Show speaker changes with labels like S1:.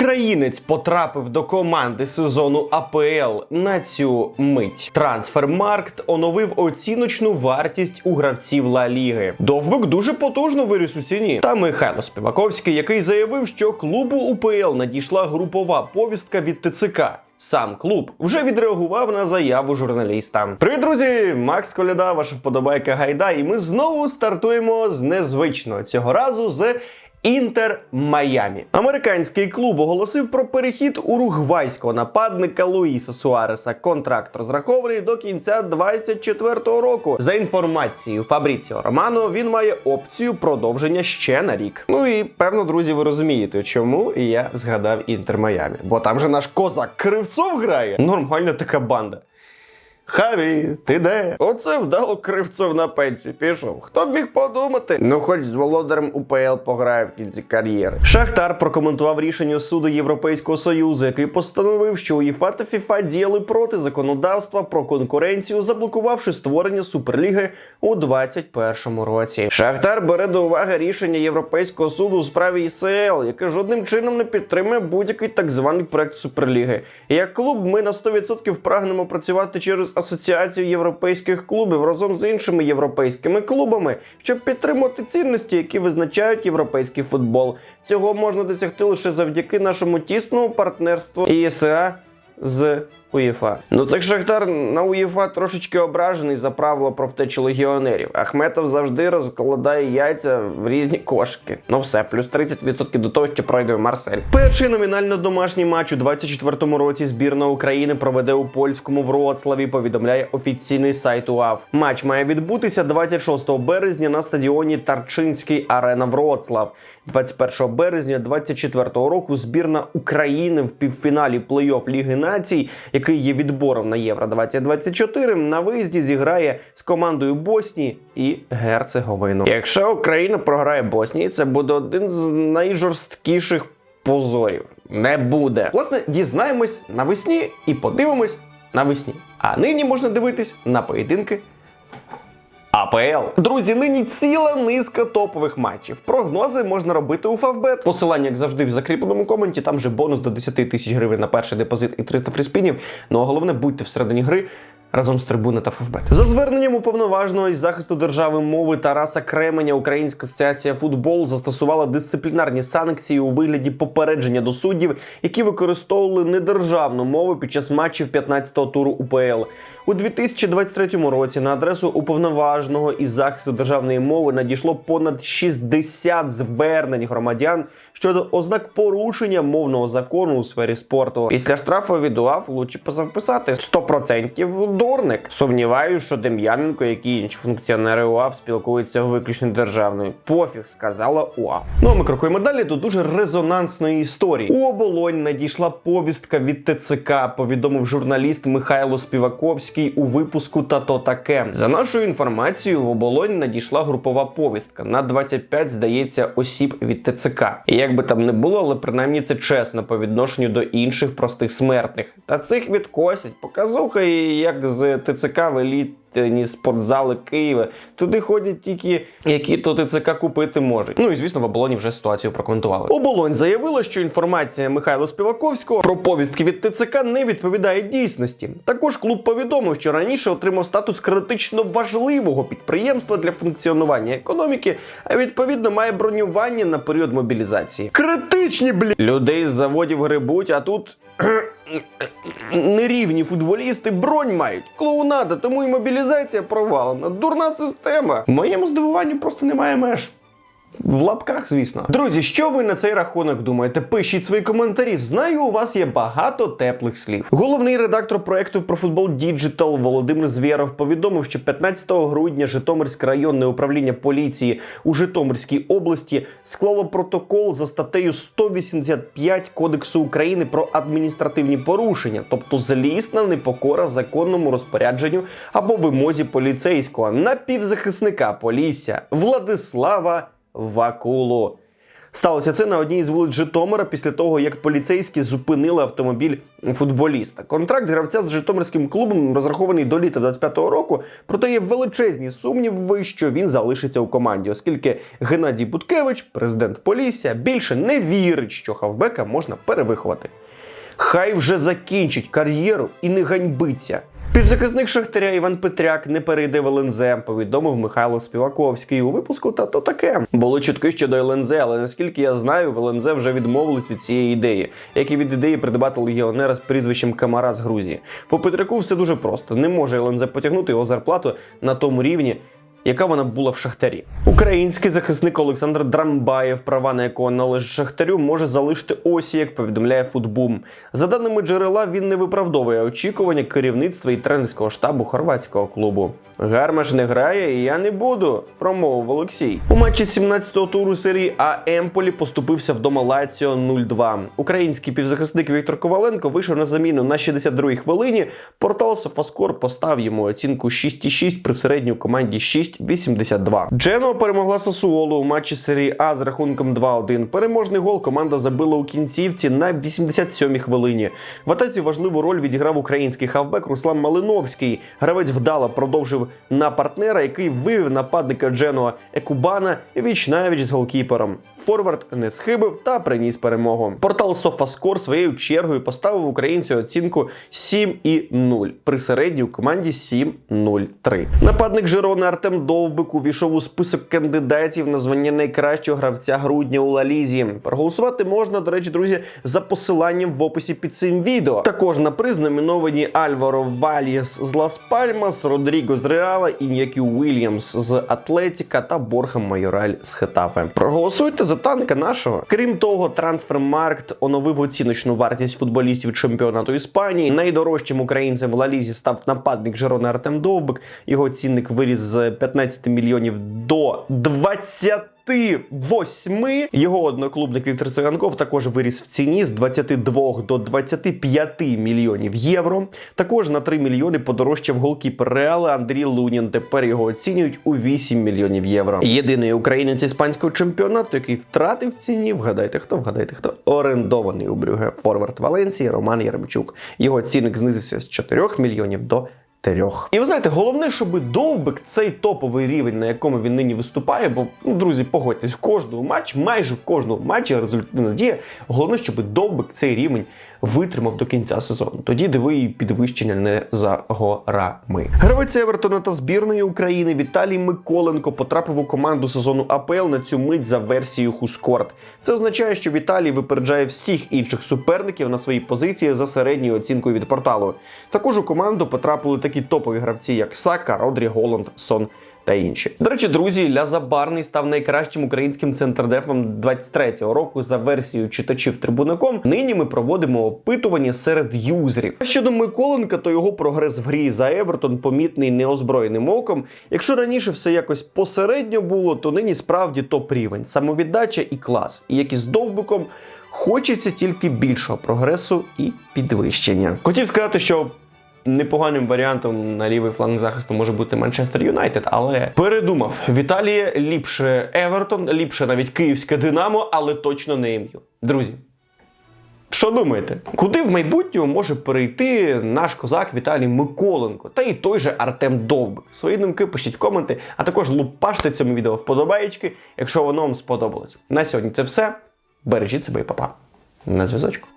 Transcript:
S1: Українець потрапив до команди сезону АПЛ на цю мить. Трансфермаркт оновив оціночну вартість у гравців Ла Ліги. Довбик дуже потужно виріс у ціні. Та Михайло Співаковський, який заявив, що клубу УПЛ надійшла групова повістка від ТЦК. Сам клуб вже відреагував на заяву журналіста. Привіт, друзі! Макс Коляда, ваша вподобайка гайда, і ми знову стартуємо з незвичного цього разу з Інтер Майамі. Американський клуб оголосив про перехід уругвайського нападника Луїса Суареса. Контракт розрахований до кінця 24-го року. За інформацією Фабріціо Романо, він має опцію продовження ще на рік. Ну і певно, друзі, ви розумієте, чому я згадав Інтер Майамі. Бо там же наш козак Кривцов грає. Нормальна така банда. Хаві, ти де? Оце вдало кривцов на пенсію пішов. Хто б міг подумати? Ну, хоч з володарем УПЛ пограє в кінці кар'єри. Шахтар прокоментував рішення суду Європейського союзу, який постановив, що УЄФА та ФІФА діяли проти законодавства про конкуренцію, заблокувавши створення суперліги у 2021 році. Шахтар бере до уваги рішення Європейського суду у справі ІСЛ, яке жодним чином не підтримує будь-який так званий проект суперліги. Як клуб, ми на 100% прагнемо працювати через асоціацію європейських клубів разом з іншими європейськими клубами, щоб підтримувати цінності, які визначають європейський футбол. Цього можна досягти лише завдяки нашому тісному партнерству ІСА з УЄФА. Ну так Шахтар на УЄФА трошечки ображений за правило про втечу легіонерів. Ахметов завжди розкладає яйця в різні кошики. Ну все, плюс 30% до того, що пройде Марсель. Перший номінально домашній матч у 24-му році збірна України проведе у польському Вроцлаві. Повідомляє офіційний сайт УАВ. Матч має відбутися 26 березня на стадіоні Тарчинський Арена Вроцлав. 21 березня 24 року збірна України в півфіналі плей-офф Ліги Націй, який є відбором на Євро 2024, на виїзді зіграє з командою Боснії і Герцеговину. Якщо Україна програє Боснії, це буде один з найжорсткіших позорів. Не буде. Власне, дізнаємось навесні і подивимось навесні. А нині можна дивитись на поєдинки АПЛ. Друзі, нині ціла низка топових матчів. Прогнози можна робити у Фавбет. Посилання, як завжди, в закріпленому коменті. Там же бонус до 10 тисяч гривень на перший депозит і 300 фріспінів. Ну а головне, будьте всередині гри. Разом з трибуни та Фавбет. За зверненням уповноваженого із захисту держави мови Тараса Кременя Українська асоціація футболу застосувала дисциплінарні санкції у вигляді попередження до суддів, які використовували недержавну мову під час матчів 15-го туру УПЛ. У 2023 році на адресу уповноваженого із захисту державної мови надійшло понад 60 звернень громадян щодо ознак порушення мовного закону у сфері спорту. Після штрафу від УАФ лучше позаписати 100% дурник. Сумніваюся, що Дем'яненко, як і інші функціонери УАФ спілкуються виключно державною. Пофіг, сказала УАФ. Ну а ми крокуємо далі до дуже резонансної історії. У оболонь надійшла повістка від ТЦК. Повідомив журналіст Михайло Співаковський у випуску та то таке. За нашою інформацією, в оболонь надійшла групова повістка на 25, здається, осіб від ТЦК. Як би там не було, але принаймні це чесно по відношенню до інших простих смертних. Та цих відкосять. Показуха, як з ТЦК веліть ні спортзали Києва. Туди ходять тільки які то ТЦК купити можуть. Ну і звісно, в оболоні вже ситуацію прокоментували. Оболонь заявила, що інформація Михайла Співаковського про повістки від ТЦК не відповідає дійсності. Також клуб повідомив, що раніше отримав статус критично важливого підприємства для функціонування економіки, а відповідно має бронювання на період мобілізації. Критичні блі людей з заводів грибуть, а тут. Нерівні футболісти бронь мають. Клоунада, тому і мобілізація провалена. Дурна система. В моєму здивуванні просто немає меж. В лапках, звісно. Друзі, що ви на цей рахунок думаєте? Пишіть свої коментарі. Знаю, у вас є багато теплих слів. Головний редактор проекту про футбол Digital Володимир Звєров повідомив, що 15 грудня Житомирське районне управління поліції у Житомирській області склало протокол за статтею 185 Кодексу України про адміністративні порушення, тобто злісна непокора законному розпорядженню або вимозі поліцейського напівзахисника Полісся Владислава Вакулу. Сталося це на одній із вулиць Житомира після того, як поліцейські зупинили автомобіль футболіста. Контракт гравця з Житомирським клубом розрахований до літа 25-го року, проте є величезні сумніви, що він залишиться у команді, оскільки Геннадій Буткевич, президент Полісся, більше не вірить, що хавбека можна перевиховати. Хай вже закінчить кар'єру і не ганьбиться. Півзахисник Шахтаря Іван Петряк не перейде в ЛНЗ, повідомив Михайло Співаковський у випуску. Та то таке було чутки щодо ЛНЗ, але наскільки я знаю, в ЛНЗ вже відмовились від цієї ідеї, як і від ідеї придбати легіонера з прізвищем Камара з Грузії. По Петряку все дуже просто. Не може ЛНЗ потягнути його зарплату на тому рівні, яка вона була в Шахтарі. Український захисник Олександр Драмбаєв, права на якого належить Шахтарю, може залишити осі, як повідомляє Футбум. За даними джерела, він не виправдовує очікування керівництва і тренерського штабу хорватського клубу. Гармаш не грає, і я не буду, промовив Олексій. У матчі 17-го туру серії А Емполі поступився вдома Лаціо 0-2. Український півзахисник Віктор Коваленко вийшов на заміну на 62-й хвилині. Портал Софаскор постав йому оцінку 6,6 при середній команді 6,82. Дженуа перемогла Сасуолу у матчі серії А з рахунком 2-1. Переможний гол команда забила у кінцівці на 87-й хвилині. В атаці важливу роль відіграв український хавбек Руслан Малиновський. Гравець вдало продовжив на партнера, який вивів нападника Дженуа Екубана віч навіч з голкіпером. Форвард не схибив та приніс перемогу. Портал SofaScore своєю чергою поставив українцю оцінку 7,0 при середній у команді 7,03. Нападник Жирони Артем Довбик увійшов у список кандидатів на звання найкращого гравця грудня у Лалізі. Проголосувати можна, до речі, друзі, за посиланням в описі під цим відео. Також на приз номіновані Альваро Вальєс з Лас Пальмас, Родріго з Реала, Ін'які Уільямс з Атлетіка та Борхем Майораль з Хетафе. Проголосуйте за танка нашого. Крім того, Трансфермаркт оновив оціночну вартість футболістів чемпіонату Іспанії. Найдорожчим українцем в Лалізі став нападник Жерона Артем Довбик. Його цінник виріс з 15 мільйонів до 20 28. Його одноклубник Віктор Циганков також виріс в ціні з 22 до 25 мільйонів євро. Також на 3 мільйони подорожчав голкіпер Реала Андрій Лунін. Тепер його оцінюють у 8 мільйонів євро. Єдиний українець іспанського чемпіонату, який втратив ціні, вгадайте хто, вгадайте хто орендований у Брюге форвард Валенції Роман Яремчук. Його цінник знизився з 4 мільйонів до трьох. І ви знаєте, головне, щоб довбик цей топовий рівень, на якому він нині виступає, бо ну, друзі, погодьтесь, в кожному матчі, майже в кожному матчі результативна дія. Головне, щоб довбик цей рівень витримав до кінця сезону. Тоді диви і підвищення не за горами. Гравець Евертона та збірної України Віталій Миколенко потрапив у команду сезону АПЛ на цю мить за версією Хускорт. Це означає, що Віталій випереджає всіх інших суперників на своїй позиції за середньою оцінкою від порталу. Також у команду потрапили топові гравці, як Сака, Родрі, Голланд, Сон. Та інші до речі, друзі, Ля Забарний став найкращим українським центрдефом 23-го року за версією читачів трибунаком. Нині ми проводимо опитування серед юзерів. А щодо Миколенка, то його прогрес в грі за Евертон помітний неозброєним оком. Якщо раніше все якось посередньо було, то нині справді топ рівень, самовіддача і клас. І як і з довбиком, хочеться тільки більшого прогресу і підвищення. Хотів сказати, що непоганим варіантом на лівий фланг захисту може бути Манчестер Юнайтед, але передумав. Віталіє ліпше Евертон, ліпше навіть Київське Динамо, але точно не ім'ю. Друзі. Що думаєте, куди в майбутньому може перейти наш козак Віталій Миколенко та і той же Артем Довбик? Свої думки пишіть в коменти, а також лупаште цьому відео вподобаєчки, якщо воно вам сподобалось. На сьогодні це все. Бережіть себе і папа. На зв'язочку.